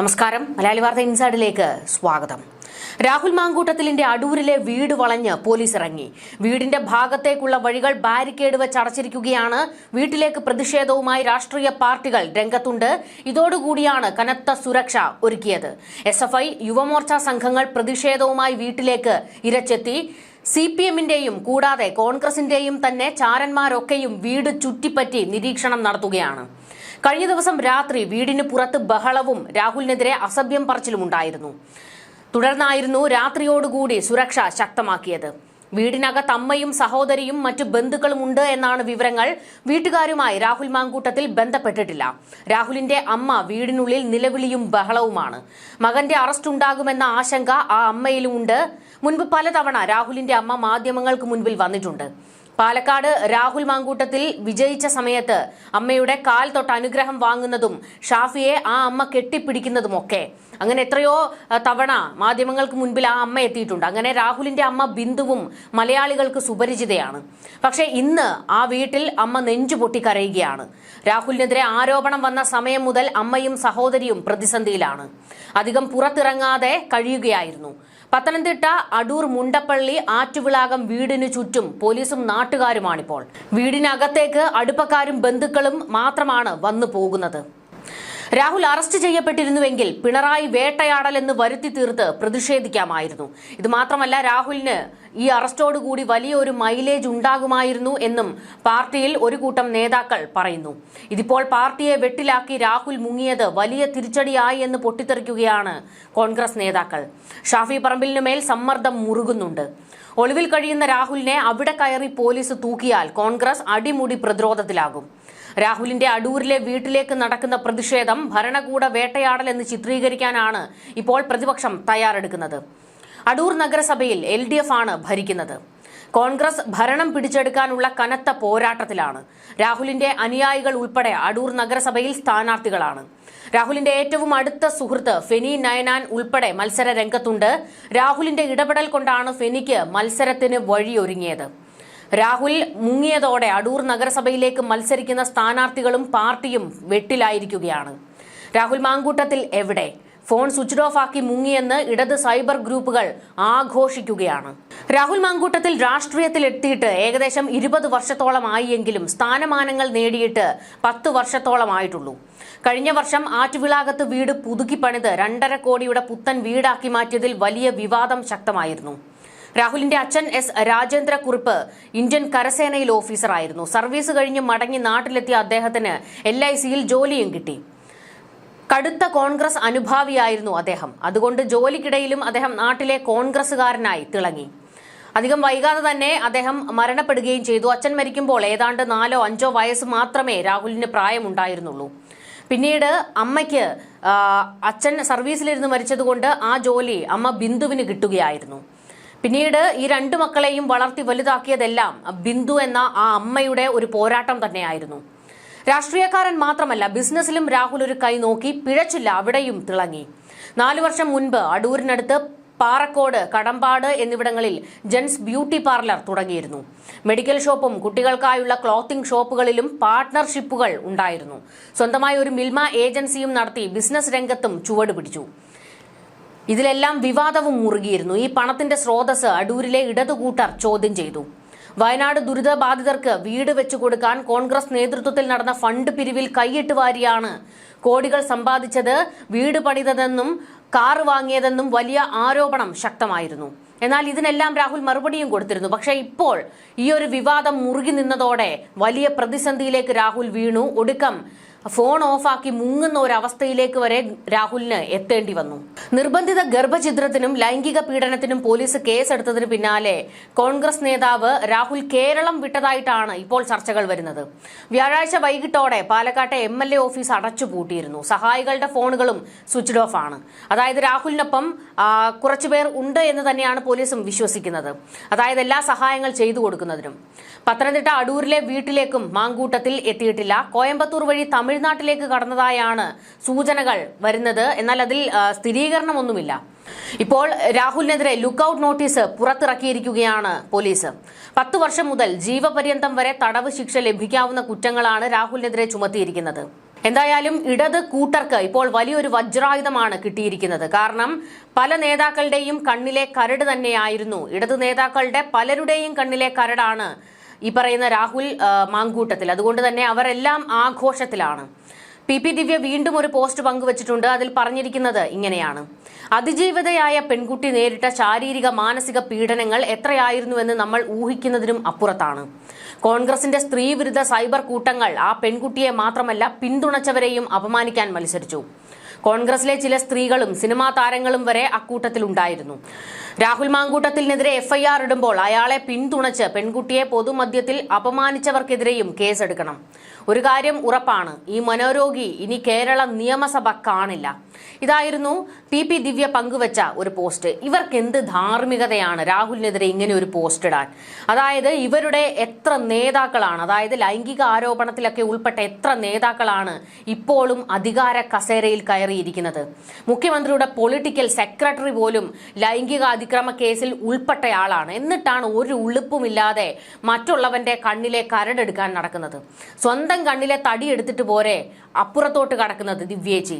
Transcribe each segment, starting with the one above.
നമസ്കാരം. മലയാളി വാർത്ത ഇൻസൈഡിലേക്ക് സ്വാഗതം. രാഹുൽ മാങ്കൂട്ടത്തിലിന്റെ അടൂരിലെ വീട് വളഞ്ഞ് പോലീസ് ഇറങ്ങി വീടിന്റെ ഭാഗത്തേക്കുള്ള വഴികൾ ബാരിക്കേഡ് വെച്ച് അടച്ചിരിക്കുകയാണ്. വീട്ടിലേക്ക് പ്രതിഷേധവുമായി രാഷ്ട്രീയ പാർട്ടികൾ രംഗത്തുണ്ട്. ഇതോടുകൂടിയാണ് കനത്ത സുരക്ഷ ഒരുക്കിയത്. എസ് എഫ് ഐ യുവമോർച്ച സംഘങ്ങൾ പ്രതിഷേധവുമായി വീട്ടിലേക്ക് ഇരച്ചെത്തി. സി പി എമ്മിന്റെയും കൂടാതെ കോൺഗ്രസിന്റെയും തന്നെ ചാരന്മാരൊക്കെയും വീട് ചുറ്റിപ്പറ്റി നിരീക്ഷണം നടത്തുകയാണ്. കഴിഞ്ഞ ദിവസം രാത്രി വീടിന് പുറത്ത് ബഹളവും രാഹുലിനെതിരെ അസഭ്യം പറച്ചിലും ഉണ്ടായിരുന്നു. തുടർന്നായിരുന്നു രാത്രിയോടുകൂടി സുരക്ഷ ശക്തമാക്കിയത്. വീടിനകത്ത് അമ്മയും സഹോദരിയും മറ്റു ബന്ധുക്കളും ഉണ്ട് എന്നാണ് വിവരങ്ങൾ. വീട്ടുകാരുമായി രാഹുൽ മാങ്കൂട്ടത്തിൽ ബന്ധപ്പെട്ടിട്ടില്ല. രാഹുലിന്റെ അമ്മ വീടിനുള്ളിൽ നിലവിളിയും ബഹളവുമാണ്. മകന്റെ അറസ്റ്റ് ഉണ്ടാകുമെന്ന ആശങ്ക ആ അമ്മയിലുമുണ്ട്. മുൻപ് പലതവണ രാഹുലിന്റെ അമ്മ മാധ്യമങ്ങൾക്ക് മുൻപിൽ വന്നിട്ടുണ്ട്. പാലക്കാട് രാഹുൽ മാങ്കൂട്ടത്തിൽ വിജയിച്ച സമയത്ത് അമ്മയുടെ കാൽ തൊട്ട് അനുഗ്രഹം വാങ്ങുന്നതും ഷാഫിയെ ആ അമ്മ കെട്ടിപ്പിടിക്കുന്നതുമൊക്കെ. അങ്ങനെ എത്രയോ തവണ മാധ്യമങ്ങൾക്ക് മുൻപിൽ ആ അമ്മ എത്തിയിട്ടുണ്ട്. അങ്ങനെ രാഹുലിന്റെ അമ്മ ബിന്ദുവും മലയാളികൾക്ക് സുപരിചിതയാണ്. പക്ഷേ ഇന്ന് ആ വീട്ടിൽ അമ്മ നെഞ്ചു പൊട്ടിക്കരയുകയാണ്. രാഹുലിനെതിരെ ആരോപണം വന്ന സമയം മുതൽ അമ്മയും സഹോദരിയും പ്രതിസന്ധിയിലാണ്. അധികം പുറത്തിറങ്ങാതെ കഴിയുകയായിരുന്നു. പത്തനംതിട്ട അടൂർ മുണ്ടപ്പള്ളി ആറ്റുവിളാകം വീടിനു ചുറ്റും പോലീസും നാട്ടുകാരുമാണിപ്പോൾ. വീടിനകത്തേക്ക് അടുപ്പക്കാരും ബന്ധുക്കളും മാത്രമാണ് വന്നു പോകുന്നത് രാഹുൽ അറസ്റ്റ് ചെയ്യപ്പെട്ടിരുന്നുവെങ്കിൽ പിണറായി വേട്ടയാടലെന്ന് വരുത്തി തീർത്ത് പ്രതിഷേധിക്കാമായിരുന്നു. ഇത് മാത്രമല്ല രാഹുലിന് ഈ അറസ്റ്റോടുകൂടി വലിയൊരു മൈലേജ് ഉണ്ടാകുമായിരുന്നു എന്നും പാർട്ടിയിൽ ഒരു കൂട്ടം നേതാക്കൾ പറയുന്നു. ഇതിപ്പോൾ പാർട്ടിയെ വെട്ടിലാക്കി രാഹുൽ മുങ്ങിയത് വലിയ തിരിച്ചടിയായി എന്ന് പൊട്ടിത്തെറിക്കുകയാണ് കോൺഗ്രസ് നേതാക്കൾ. ഷാഫി പറമ്പിലിനു മേൽ സമ്മർദ്ദം മുറുകുന്നുണ്ട്. ഒളിവിൽ കഴിയുന്ന രാഹുലിനെ അവിടെ കയറി പോലീസ് തൂക്കിയാൽ കോൺഗ്രസ് അടിമുടി പ്രതിരോധത്തിലാകും. രാഹുലിന്റെ അടൂരിലെ വീട്ടിലേക്ക് നടക്കുന്ന പ്രതിഷേധം ഭരണകൂട വേട്ടയാടൽ എന്ന് ചിത്രീകരിക്കാനാണ് ഇപ്പോൾ പ്രതിപക്ഷം തയ്യാറെടുക്കുന്നത്. അടൂർ നഗരസഭയിൽ എൽ ഡി എഫ് ആണ് ഭരിക്കുന്നത്. കോൺഗ്രസ് ഭരണം പിടിച്ചെടുക്കാനുള്ള കനത്ത പോരാട്ടത്തിലാണ്. രാഹുലിന്റെ അനുയായികൾ ഉൾപ്പെടെ അടൂർ നഗരസഭയിൽ സ്ഥാനാർത്ഥികളാണ്. രാഹുലിന്റെ ഏറ്റവും അടുത്ത സുഹൃത്ത് ഫെനി നയനാൻ ഉൾപ്പെടെ മത്സര രംഗത്തുണ്ട്. രാഹുലിന്റെ ഇടപെടൽ കൊണ്ടാണ് ഫെനിക്ക് മത്സരത്തിന് വഴിയൊരുങ്ങിയത്. രാഹുൽ മുങ്ങിയതോടെ അടൂർ നഗരസഭയിലേക്ക് മത്സരിക്കുന്ന സ്ഥാനാർത്ഥികളും പാർട്ടിയും വെട്ടിലായിരിക്കുകയാണ്. രാഹുൽ മാങ്കൂട്ടത്തിൽ എവിടെ? ഫോൺ സ്വിച്ച് ഓഫ് ആക്കി മുങ്ങിയെന്ന് ഇടത് സൈബർ ഗ്രൂപ്പുകൾ ആഘോഷിക്കുകയാണ്. രാഹുൽ മാങ്കൂട്ടത്തിൽ രാഷ്ട്രീയത്തിൽ എത്തിയിട്ട് ഏകദേശം ഇരുപത് വർഷത്തോളമായി എങ്കിലും സ്ഥാനമാനങ്ങൾ നേടിയിട്ട് പത്ത് വർഷത്തോളമായിട്ടുള്ളൂ. കഴിഞ്ഞ വർഷം ആറ്റുവിളാകത്ത് വീട് പുതുക്കി പണിത് രണ്ടര കോടിയുടെ പുത്തൻ വീടാക്കി മാറ്റിയതിൽ വലിയ വിവാദം ശക്തമായിരുന്നു. രാഹുലിന്റെ അച്ഛൻ എസ് രാജേന്ദ്ര കുറിപ്പ് ഇന്ത്യൻ കരസേനയിൽ ഓഫീസറായിരുന്നു സർവീസ് കഴിഞ്ഞ് മടങ്ങി നാട്ടിലെത്തിയ അദ്ദേഹത്തിന് എൽ ഐ സിയിൽ ജോലിയും കിട്ടി. കടുത്ത കോൺഗ്രസ് അനുഭാവിയായിരുന്നു അദ്ദേഹം. അതുകൊണ്ട് ജോലിക്കിടയിലും അദ്ദേഹം നാട്ടിലെ കോൺഗ്രസുകാരനായി തിളങ്ങി. അധികം വൈകാതെ തന്നെ അദ്ദേഹം മരണപ്പെടുകയും ചെയ്തു. അച്ഛൻ മരിക്കുമ്പോൾ ഏതാണ്ട് നാലോ അഞ്ചോ വയസ്സ് മാത്രമേ രാഹുലിന് പ്രായമുണ്ടായിരുന്നുള്ളൂ. പിന്നീട് അമ്മയ്ക്ക് അച്ഛൻ സർവീസിലിരുന്ന് മരിച്ചതുകൊണ്ട് ആ ജോലി അമ്മ ബിന്ദുവിന് കിട്ടുകയായിരുന്നു. പിന്നീട് ഈ രണ്ടു മക്കളെയും വളർത്തി വലുതാക്കിയതെല്ലാം ബിന്ദു എന്ന ആ അമ്മയുടെ ഒരു പോരാട്ടം തന്നെയായിരുന്നു. രാഷ്ട്രീയക്കാരൻ മാത്രമല്ല ബിസിനസ്സിലും രാഹുൽ ഒരു കൈ നോക്കി പിഴച്ചില്ല അവിടെയും തിളങ്ങി. നാലു വർഷം മുൻപ് അടൂരിനടുത്ത് പാറക്കോട് കടമ്പാട് എന്നിവിടങ്ങളിൽ ജെൻസ് ബ്യൂട്ടി പാർലർ തുടങ്ങിയിരുന്നു. മെഡിക്കൽ ഷോപ്പും കുട്ടികൾക്കായുള്ള ക്ലോത്തിംഗ് ഷോപ്പുകളിലും പാർട്ട്ണർഷിപ്പുകൾ ഉണ്ടായിരുന്നു. സ്വന്തമായ ഒരു മിൽമ ഏജൻസിയും നടത്തി ബിസിനസ് രംഗത്തും ചുവട് പിടിച്ചു. ഇതിലെല്ലാം വിവാദവും മുറുകിയിരുന്നു. ഈ പണത്തിന്റെ സ്രോതസ് അടൂരിലെ ഇടതുകൂട്ടർ ചോദ്യം ചെയ്തു. വയനാട് ദുരിതബാധിതർക്ക് വീട് വെച്ചു കൊടുക്കാൻ കോൺഗ്രസ് നേതൃത്വത്തിൽ നടന്ന ഫണ്ട് പിരിവിൽ കൈയിട്ട് വാരിയാണ് കോടികൾ സമ്പാദിച്ചത് വീട് പണിതതെന്നും കാർ വാങ്ങിയതെന്നും വലിയ ആരോപണം ശക്തമായിരുന്നു. എന്നാൽ ഇതിനെല്ലാം രാഹുൽ മറുപടിയും കൊടുത്തിരുന്നു. പക്ഷേ ഇപ്പോൾ ഈ ഒരു വിവാദം മുറുകി നിന്നതോടെ വലിയ പ്രതിസന്ധിയിലേക്ക് രാഹുൽ വീണു. ഒടുക്കം ഫോൺ ഓഫാക്കി മുങ്ങുന്ന ഒരു അവസ്ഥയിലേക്ക് വരെ രാഹുലിന് എത്തേണ്ടി വന്നു. നിർബന്ധിത ഗർഭഛിദ്രത്തിനും ലൈംഗിക പീഡനത്തിനും പോലീസ് കേസെടുത്തതിന് പിന്നാലെ കോൺഗ്രസ് നേതാവ് രാഹുൽ കേരളം വിട്ടതായിട്ടാണ് ഇപ്പോൾ ചർച്ചകൾ വരുന്നത്. വ്യാഴാഴ്ച വൈകിട്ടോടെ പാലക്കാട്ടെ എം എൽ എ ഓഫീസ് അടച്ചുപൂട്ടിയിരുന്നു. സഹായികളുടെ ഫോണുകളും സ്വിച്ച്ഡ് ഓഫ് ആണ്. അതായത് രാഹുലിനൊപ്പം കുറച്ചുപേർ ഉണ്ട് എന്ന് തന്നെയാണ് പോലീസും വിശ്വസിക്കുന്നത്. അതായത് എല്ലാ സഹായങ്ങൾ ചെയ്തു കൊടുക്കുന്നതിനും. പത്തനംതിട്ട അടൂരിലെ വീട്ടിലേക്കും മാങ്കൂട്ടത്തിൽ എത്തിയിട്ടില്ല. കോയമ്പത്തൂർ വഴി തമിഴ്നാട്ടിലേക്ക് കടന്നതായാണ് സൂചനകൾ വരുന്നത്. എന്നാൽ അതിൽ സ്ഥിരീകരണമൊന്നുമില്ല. ഇപ്പോൾ രാഹുലിനെതിരെ ലുക്കൌട്ട് നോട്ടീസ് പുറത്തിറക്കിയിരിക്കുകയാണ് പോലീസ്. പത്ത് വർഷം മുതൽ ജീവപര്യന്തം വരെ തടവ് ശിക്ഷ ലഭിക്കാവുന്ന കുറ്റങ്ങളാണ് രാഹുലിനെതിരെ ചുമത്തിയിരിക്കുന്നത്. എന്തായാലും ഇടത് കൂട്ടർക്ക് ഇപ്പോൾ വലിയൊരു വജ്രായുധമാണ് കിട്ടിയിരിക്കുന്നത്. കാരണം പല നേതാക്കളുടെയും കണ്ണിലെ കരട് തന്നെയായിരുന്നു. ഇടത് നേതാക്കളുടെ പലരുടെയും കണ്ണിലെ കരടാണ് ഈ പറയുന്ന രാഹുൽ മാങ്കൂട്ടത്തിൽ. അതുകൊണ്ട് തന്നെ അവരെല്ലാം ആഘോഷത്തിലാണ്. പി പി ദിവ്യ വീണ്ടും ഒരു പോസ്റ്റ് പങ്കുവച്ചിട്ടുണ്ട്. അതിൽ പറഞ്ഞിരിക്കുന്നത് ഇങ്ങനെയാണ്. അതിജീവിതയായ പെൺകുട്ടി നേരിട്ട ശാരീരിക മാനസിക പീഡനങ്ങൾ എത്രയായിരുന്നുവെന്ന് നമ്മൾ ഊഹിക്കുന്നതിനും അപ്പുറത്താണ്. കോൺഗ്രസിന്റെ സ്ത്രീവിരുദ്ധ സൈബർ കൂട്ടങ്ങൾ ആ പെൺകുട്ടിയെ മാത്രമല്ല പിന്തുണച്ചവരെയും അപമാനിക്കാൻ മത്സരിച്ചു. കോൺഗ്രസിലെ ചില സ്ത്രീകളും സിനിമാ താരങ്ങളും വരെ അക്കൂട്ടത്തിലുണ്ടായിരുന്നു. രാഹുൽ മാങ്കൂട്ടത്തിനെതിരെ എഫ്ഐആർ ഇടുമ്പോൾ അയാളെ പിന്തുണച്ച് പെൺകുട്ടിയെ പൊതുമധ്യത്തിൽ അപമാനിച്ചവർക്കെതിരെയും കേസെടുക്കണം. ഒരു കാര്യം ഉറപ്പാണ് ഈ മനോരോഗി ഇനി കേരള നിയമസഭ കാണില്ല. ഇതായിരുന്നു പി പി ദിവ്യ പങ്കുവച്ച ഒരു പോസ്റ്റ്. ഇവർക്ക് എന്ത് ധാർമ്മികതയാണ് രാഹുലിനെതിരെ ഇങ്ങനെ ഒരു പോസ്റ്റ് ഇടാൻ? അതായത് ഇവരുടെ എത്ര നേതാക്കളാണ് അതായത് ലൈംഗിക ആരോപണത്തിലൊക്കെ ഉൾപ്പെട്ട എത്ര നേതാക്കളാണ് ഇപ്പോഴും അധികാര കസേരയിൽ കയറിയിരിക്കുന്നത്? മുഖ്യമന്ത്രിയുടെ പൊളിറ്റിക്കൽ സെക്രട്ടറി പോലും ലൈംഗിക അതിക്രമ കേസിൽ ഉൾപ്പെട്ടയാളാണ്. എന്നിട്ടാണ് ഒരു ഉളുപ്പുമില്ലാതെ മറ്റുള്ളവന്റെ കണ്ണിലെ കരടെടുക്കാൻ നടക്കുന്നത്. സ്വന്തം കണ്ണിലെ തടി എടുത്തിട്ട് പോരെ അപ്പുറത്തോട്ട് കടക്കുന്നത് ദിവ്യേജി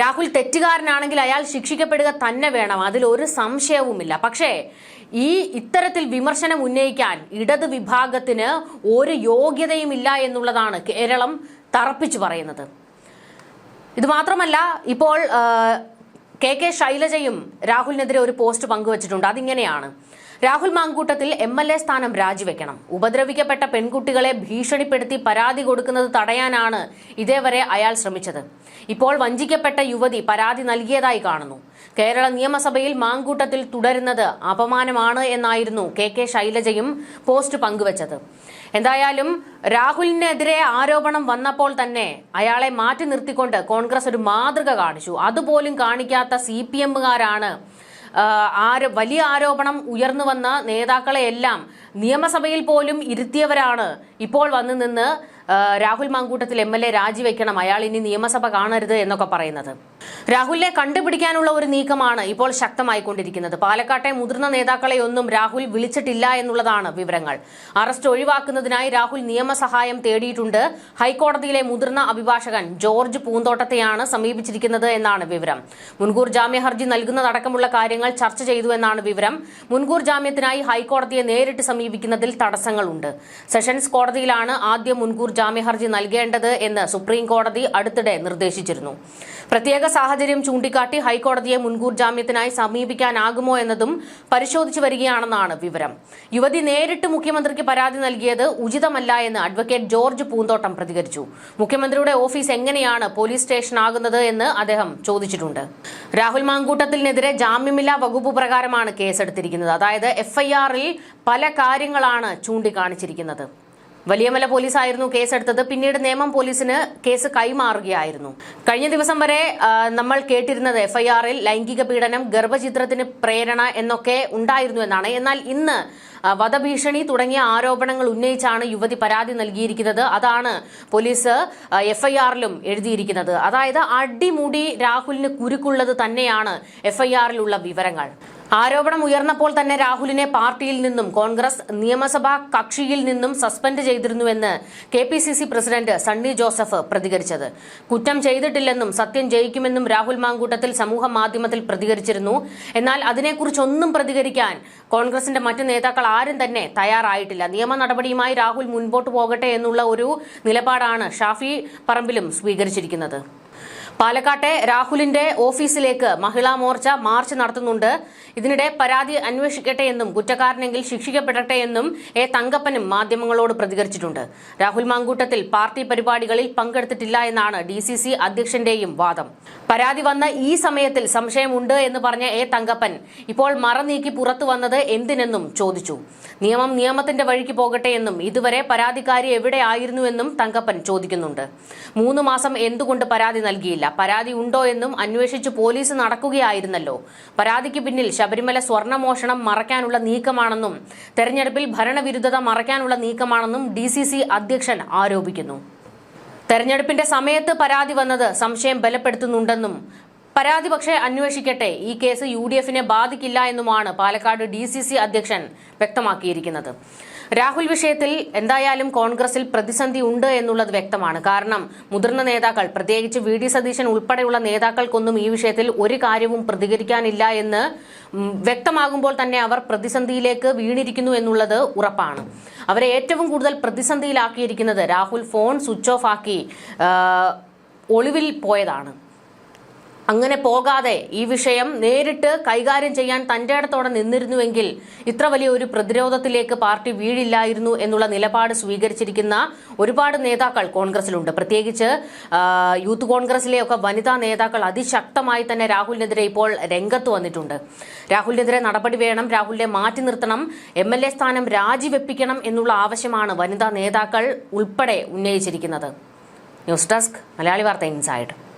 രാഹുൽ തെറ്റുകാരനാണെങ്കിൽ അയാൾ ശിക്ഷിക്കപ്പെടുക തന്നെ വേണം അതിൽ ഒരു സംശയവുമില്ല. പക്ഷേ ഈ ഇത്തരത്തിൽ വിമർശനം ഉന്നയിക്കാൻ ഇടത് വിഭാഗത്തിന് ഒരു യോഗ്യതയുമില്ല എന്നുള്ളതാണ് കേരളം തറപ്പിച്ചു പറയുന്നത്. ഇത് മാത്രമല്ല ഇപ്പോൾ കെ കെ ശൈലജയും രാഹുലിനെതിരെ ഒരു പോസ്റ്റ് പങ്കുവച്ചിട്ടുണ്ട്. അതിങ്ങനെയാണ്. Rahul Mamkootathil M L A സ്ഥാനം രാജിവെക്കണം. ഉപദ്രവിക്കപ്പെട്ട പെൺകുട്ടികളെ ഭീഷണിപ്പെടുത്തി പരാതി കൊടുക്കുന്നത് തടയാനാണ് ഇതേവരെ അയാൾ ശ്രമിച്ചത്. ഇപ്പോൾ വഞ്ചിക്കപ്പെട്ട യുവതി പരാതി നൽകിയതായി കാണുന്നു. കേരള നിയമസഭയിൽ മാങ്കൂട്ടത്തിൽ തുടരുന്നത് അപമാനമാണ് എന്നായിരുന്നു കെ കെ ശൈലജയും പോസ്റ്റ് പങ്കുവച്ചത്. എന്തായാലും രാഹുലിനെതിരെ ആരോപണം വന്നപ്പോൾ തന്നെ അയാളെ മാറ്റി നിർത്തിക്കൊണ്ട് കോൺഗ്രസ് ഒരു മാതൃക കാണിച്ചു. അതുപോലും കാണിക്കാത്ത സി പി എമ്മുകാരാണ് ആരോ വലിയ ആരോപണം ഉയർന്നു വന്ന നേതാക്കളെയെല്ലാം നിയമസഭയിൽ പോലും ഇരുത്തിയവരാണ്. ഇപ്പോൾ വന്നു നിന്ന് Rahul Mamkootathil M L A രാജിവെക്കണം. അയാൾ ഇനി നിയമസഭ കാണരുത് എന്നൊക്കെ പറയുന്നത്. രാഹുലിനെ കണ്ടുപിടിക്കാനുള്ള ഒരു നീക്കമാണ് ഇപ്പോൾ ശക്തമായിക്കൊണ്ടിരിക്കുന്നത്. പാലക്കാട്ടെ മുതിർന്ന നേതാക്കളെ ഒന്നും രാഹുൽ വിളിച്ചിട്ടില്ല എന്നുള്ളതാണ് വിവരങ്ങൾ. അറസ്റ്റ് ഒഴിവാക്കുന്നതിനായി രാഹുൽ നിയമസഹായം തേടിയിട്ടുണ്ട്. ഹൈക്കോടതിയിലെ മുതിർന്ന അഭിഭാഷകൻ ജോർജ് പൂന്തോട്ടത്തെയാണ് സമീപിച്ചിരിക്കുന്നത് എന്നാണ് വിവരം. മുൻകൂർ ജാമ്യ ഹർജി നൽകുന്നതടക്കമുള്ള കാര്യങ്ങൾ ചർച്ച ചെയ്തു എന്നാണ് വിവരം. മുൻകൂർ ജാമ്യത്തിനായി ഹൈക്കോടതിയെ നേരിട്ട് സമീപിക്കുന്നതിൽ തടസ്സങ്ങളുണ്ട്. സെഷൻസ് കോടതിയിലാണ് ആദ്യം മുൻകൂർ ജാമ്യ ഹർജി നൽകേണ്ടത് എന്ന് സുപ്രീം കോടതി അടുത്തിടെ നിർദ്ദേശിച്ചിരുന്നു. പ്രത്യേക സാഹചര്യം ചൂണ്ടിക്കാട്ടി ഹൈക്കോടതിയെ മുൻകൂർ ജാമ്യത്തിനായി സമീപിക്കാനാകുമോ എന്നതും പരിശോധിച്ചു വരികയാണെന്നാണ് വിവരം. യുവതി നേരിട്ട് മുഖ്യമന്ത്രിക്ക് പരാതി നൽകിയത് ഉചിതമല്ല എന്ന് അഡ്വക്കേറ്റ് ജോർജ് പൂന്തോട്ടം പ്രതികരിച്ചു. മുഖ്യമന്ത്രിയുടെ ഓഫീസ് എങ്ങനെയാണ് പോലീസ് സ്റ്റേഷനാകുന്നത് എന്ന് അദ്ദേഹം ചോദിച്ചിട്ടുണ്ട്. രാഹുൽ മാങ്കൂട്ടത്തിനെതിരെ ജാമ്യമില്ലാ വകുപ്പ് പ്രകാരമാണ് കേസെടുത്തിരിക്കുന്നത്. അതായത് എഫ്ഐആറിൽ പല കാര്യങ്ങളാണ് ചൂണ്ടിക്കാണിച്ചിരിക്കുന്നത്. വലിയമല പോലീസായിരുന്നു കേസെടുത്തത്. പിന്നീട് നേമം പോലീസിന് കേസ് കൈമാറുകയായിരുന്നു. കഴിഞ്ഞ ദിവസം വരെ നമ്മൾ കേട്ടിരുന്നത് എഫ്ഐആറിൽ ലൈംഗിക പീഡനം ഗർഭചിത്രത്തിന് പ്രേരണ എന്നൊക്കെ ഉണ്ടായിരുന്നു എന്നാണ്. എന്നാൽ ഇന്ന് വധഭീഷണി തുടങ്ങിയ ആരോപണങ്ങൾ ഉന്നയിച്ചാണ് യുവതി പരാതി നൽകിയിരിക്കുന്നത്. അതാണ് പോലീസ് എഫ്ഐആറിലും എഴുതിയിരിക്കുന്നത്. അതായത് അടിമുടി രാഹുലിന് കുരുക്കുള്ളത് തന്നെയാണ് എഫ്ഐആറിലുള്ള വിവരങ്ങൾ. ആരോപണം ഉയർന്നപ്പോൾ തന്നെ രാഹുലിനെ പാർട്ടിയിൽ നിന്നും കോൺഗ്രസ് നിയമസഭാ കക്ഷിയിൽ നിന്നും suspend ചെയ്തിരുന്നുവെന്ന് K P C C president Sunny Joseph പ്രതികരിച്ചത്. കുറ്റം ചെയ്തിട്ടില്ലെന്നും സത്യം ജയിക്കുമെന്നും രാഹുൽ മാങ്കൂട്ടത്തിൽ സമൂഹ മാധ്യമത്തിൽ പ്രതികരിച്ചിരുന്നു. എന്നാൽ അതിനെക്കുറിച്ചൊന്നും പ്രതികരിക്കാൻ കോൺഗ്രസിന്റെ മറ്റ് നേതാക്കൾ ആരും തന്നെ തയ്യാറായിട്ടില്ല. നിയമ നടപടിയുമായി രാഹുൽ മുൻപോട്ട് പോകട്ടെ എന്നുള്ള ഒരു നിലപാടാണ് ഷാഫി പറമ്പിലും സ്വീകരിച്ചിരിക്കുന്നത്. പാലക്കാട്ടെ രാഹുലിന്റെ ഓഫീസിലേക്ക് മഹിളാ മോർച്ച മാർച്ച് നടത്തുന്നുണ്ട്. ഇതിനിടെ പരാതി അന്വേഷിക്കട്ടെ എന്നും കുറ്റക്കാരനെങ്കിൽ ശിക്ഷിക്കപ്പെടട്ടെ എന്നും എ തങ്കപ്പനും മാധ്യമങ്ങളോട് പ്രതികരിച്ചിട്ടുണ്ട്. രാഹുൽ മാങ്കൂട്ടത്തിൽ പാർട്ടി പരിപാടികളിൽ പങ്കെടുത്തിട്ടില്ല എന്നാണ് ഡി സി അധ്യക്ഷന്റെയും വാദം. പരാതി വന്ന ഈ സമയത്തിൽ സംശയമുണ്ട് എന്ന് പറഞ്ഞ എ തങ്കപ്പൻ ഇപ്പോൾ മറ നീക്കി പുറത്തു വന്നത് എന്തിനെന്നും ചോദിച്ചു. നിയമം നിയമത്തിന്റെ വഴിക്ക് പോകട്ടെ എന്നും ഇതുവരെ പരാതിക്കാരി എവിടെ ആയിരുന്നുവെന്നും തങ്കപ്പൻ ചോദിക്കുന്നുണ്ട്. മൂന്ന് മാസം എന്തുകൊണ്ട് പരാതി നൽകിയില്ല? പരാതി ഉണ്ടോ എന്നും അന്വേഷിച്ച് പോലീസ് നടക്കുകയായിരുന്നല്ലോ. പരാതിക്ക് പിന്നിൽ ശബരിമല സ്വർണമോഷണം മറയ്ക്കാനുള്ള നീക്കമാണെന്നും തെരഞ്ഞെടുപ്പിൽ ഭരണവിരുദ്ധത മറയ്ക്കാനുള്ള നീക്കമാണെന്നും ഡി അധ്യക്ഷൻ ആരോപിക്കുന്നു. തെരഞ്ഞെടുപ്പിന്റെ സമയത്ത് പരാതി വന്നത് സംശയം ബലപ്പെടുത്തുന്നുണ്ടെന്നും പരാതി പക്ഷേ അന്വേഷിക്കട്ടെ ഈ കേസ് യു ഡി എഫിനെ ബാധിക്കില്ല എന്നുമാണ് പാലക്കാട് ഡി സി സി അധ്യക്ഷൻ വ്യക്തമാക്കിയിരിക്കുന്നത്. രാഹുൽ വിഷയത്തിൽ എന്തായാലും കോൺഗ്രസിൽ പ്രതിസന്ധി ഉണ്ട് എന്നുള്ളത് വ്യക്തമാണ്. കാരണം മുതിർന്ന നേതാക്കൾ പ്രത്യേകിച്ച് വി ഡി സതീശൻ ഉൾപ്പെടെയുള്ള നേതാക്കൾക്കൊന്നും ഈ വിഷയത്തിൽ ഒരു കാര്യവും പ്രതികരിക്കാനില്ല എന്ന് വ്യക്തമാകുമ്പോൾ തന്നെ അവർ പ്രതിസന്ധിയിലേക്ക് വീണിരിക്കുന്നു എന്നുള്ളത് ഉറപ്പാണ്. അവരെ ഏറ്റവും കൂടുതൽ പ്രതിസന്ധിയിലാക്കിയിരിക്കുന്നത് രാഹുൽ ഫോൺ സ്വിച്ച് ഓഫ് ആക്കി ഒളിവിൽ പോയതാണ്. അങ്ങനെ പോകാതെ ഈ വിഷയം നേരിട്ട് കൈകാര്യം ചെയ്യാൻ തന്റെ അടുത്തോടെ നിന്നിരുന്നുവെങ്കിൽ ഇത്ര വലിയ ഒരു പ്രതിരോധത്തിലേക്ക് പാർട്ടി വീഴില്ലായിരുന്നു എന്നുള്ള നിലപാട് സ്വീകരിച്ചിരിക്കുന്ന ഒരുപാട് നേതാക്കൾ കോൺഗ്രസിലുണ്ട്. പ്രത്യേകിച്ച് യൂത്ത് കോൺഗ്രസിലെയൊക്കെ വനിതാ നേതാക്കൾ അതിശക്തമായി തന്നെ രാഹുലിനെതിരെ ഇപ്പോൾ രംഗത്ത് വന്നിട്ടുണ്ട്. രാഹുലിനെതിരെ നടപടി വേണം രാഹുലിനെ മാറ്റി നിർത്തണം എം എൽ എ സ്ഥാനം രാജിവെപ്പിക്കണം എന്നുള്ള ആവശ്യമാണ് വനിതാ നേതാക്കൾ ഉൾപ്പെടെ ഉന്നയിച്ചിരിക്കുന്നത്. ന്യൂസ് ഡെസ്ക് മലയാളി വാർത്ത ഇൻസൈഡ്.